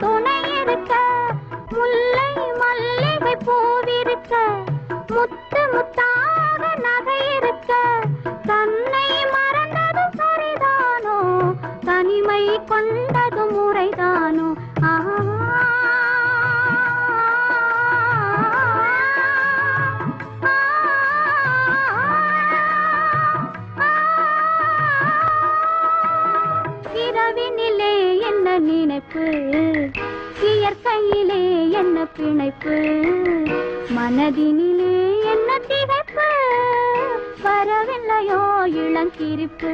துணை இருக்க முல்லை மல்லிகை பூவிருக்க முத்து முத்தாக நகை இருக்க தன்னை மறந்தது சரிதானோ தனிமை கொண்டது முறைதானோ? நினைப்பு? இரவினிலே கையிலே என்ன பிணைப்பு? மனதினிலே என்ன திகைப்பு? வரவில்லையோ இளங்கிருப்பு?